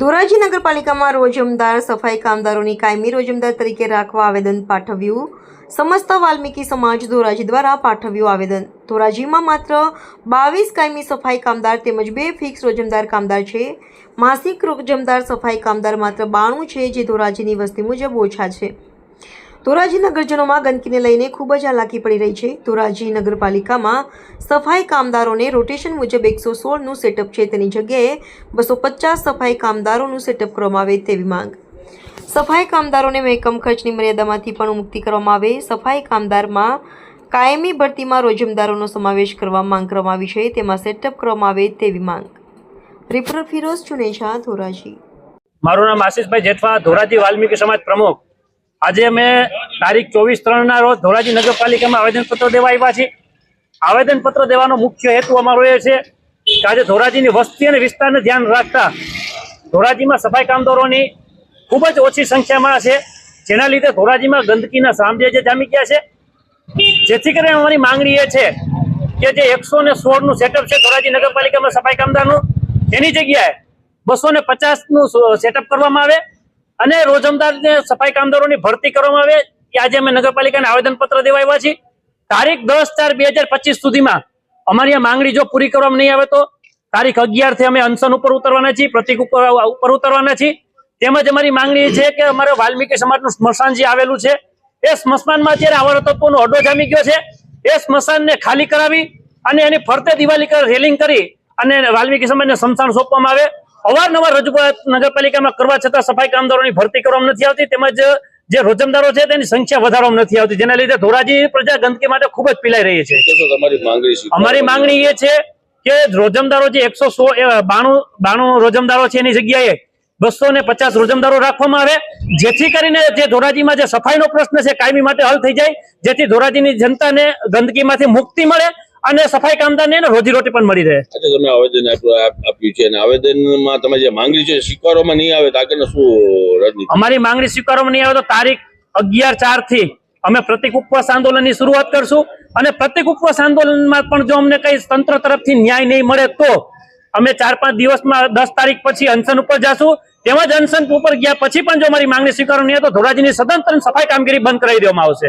ધોરાજી નગરપાલિકામાં રોજમદાર સફાઈ કામદારોની કાયમી રોજમદાર તરીકે રાખવા આવેદન પાઠવ્યું. સમસ્ત વાલ્મીકી સમાજ ધોરાજી દ્વારા પાઠવ્યું આવેદન. ધોરાજીમાં માત્ર બાવીસ કાયમી સફાઈ કામદાર તેમજ બે ફિક્સ રોજમદાર કામદાર છે. માસિક રોજમદાર સફાઈ કામદાર માત્ર બાણું છે જે ધોરાજીની વસ્તી મુજબ ઓછા છે. ધોરાજી નગરજનોમાં ગંદકીને લઈને ખૂબ જ હાલાકી પડી રહી છે. ધોરાજી નગરપાલિકામાં સફાઈ કામદારોને રોટેશન મુજબ એકસો સોળનું સેટઅપ છે. તેની જગ્યાએ બસો પચાસ સફાઈ કામદારોનું સેટઅપ કરવામાં આવે તેવી માંગ. સફાઈ કામદારોને મહેકમ ખર્ચની મર્યાદામાંથી પણ મુક્તિ કરવામાં આવે. સફાઈ કામદારમાં કાયમી ભરતીમાં રોજમદારોનો સમાવેશ કરવા માંગ કરવામાં આવી છે. તેમાં સેટઅપ કરવામાં આવે તેવી માંગ. રિપોર્ટર ફિરોઝ ચુનેશા ધોરાજી. મારું નામ આશિષભાઈ જેઠવા, ધોરાજી વાલ્મીકી સમાજ પ્રમુખ. આજે અમે તારીખ ચોવીસ ત્રણના રોજ ધોરાજી નગરપાલિકામાં આવેદનપત્ર દેવા આવ્યા છીએ. આવેદનપત્ર દેવાનો મુખ્ય હેતુ અમારો એ છે કે આજે ધોરાજીની વસ્તી અને વિસ્તારને ધ્યાન રાખતા ધોરાજીમાં સફાઈ કામદારોની ખૂબ જ ઓછી સંખ્યામાં છે. જેના લીધે ધોરાજીમાં ગંદકીના સામ્રાજ્ય જામી ગયા છે. જેથી કરીને અમારી માંગણી એ છે કે જે એકસો ને સોળનું સેટઅપ છે ધોરાજી નગરપાલિકામાં સફાઈ કામદારનું, એની જગ્યાએ બસો ને પચાસનું સેટઅપ કરવામાં આવે. અને રોજમદારને સફાઈ કામદારોની ભરતી કરવામાં આવે. આજે અમે નગરપાલિકાને આવેદનપત્ર દેવા આવ્યા છીએ. તારીખ દસ ચાર બે હજાર પચીસ સુધીમાં અમારી આ માંગણી જો પૂરી કરવામાં નહીં આવે તો તારીખ અગિયારથી અમે અનશન ઉપર ઉતરવાના છીએ, પ્રતિક ઉપર ઉપર ઉતરવાના છીએ. તેમજ અમારી માંગણી છે કે અમારે વાલ્મીકી સમાજનું સ્મશાન જે આવેલું છે, એ સ્મશાનમાં અત્યારે આવારો તત્વોનો અડ્ડો જામી ગયો છે. એ સ્મશાનને ખાલી કરાવી અને એની ફરતે કર, રેલિંગ કરી અને વાલ્મીકી સમાજને સ્મશાન સોંપવામાં આવે. અવારનવાર રજૂઆત નગરપાલિકામાં કરવા છતાં સફાઈ કામદારોની ભરતી કરવામાં નથી આવતી તેમજ જે રોજમદારો છે તેની સંખ્યા વધારવામાં નથી આવતી જેના લીધે ધોરાજી પ્રજા ગંદકી માટે ખૂબ જ પીલાઈ રહી છે. અમારી માંગણી એ છે કે રોજમદારો જે એકસો સો બાણું બાણું રોજમદારો છે એની જગ્યાએ બસો ને પચાસ રોજમદારો રાખવામાં આવે જેથી કરીને જે ધોરાજીમાં જે સફાઈનો પ્રશ્ન છે કાયમી માટે હલ થઈ જાય જેથી ધોરાજીની જનતાને ગંદકીમાંથી મુક્તિ મળે અને સફાઈ કામદારને રોજીરોટી પણ મળી રહે. આજે તમે આવેદન આપ્યું છે અને આવેદનમાં તમે જે માંગણી છે સ્વીકારવામાં નહીં આવે તો આગળનું શું રણનીતિ અમારી માંગણી સ્વીકારવામાં નહીં આવે તો તારીખ અગિયાર ચારથી અમે પ્રતિક ઉપવાસ આંદોલનની શરૂઆત કરશું અને પ્રતિક ઉપવાસ આંદોલનમાં પણ જો અમને કઈ તંત્ર તરફથી ન્યાય નહીં મળે તો અમે ચાર પાંચ દિવસમાં દસ તારીખ પછી અનશન ઉપર જાશું. તેમજ અનશન ઉપર ગયા પછી પણ જો અમારી માંગણી સ્વીકારવાની તો ધોરાજીની સદંતર સફાઈ કામગીરી બંધ કરાવી દેવામાં આવશે.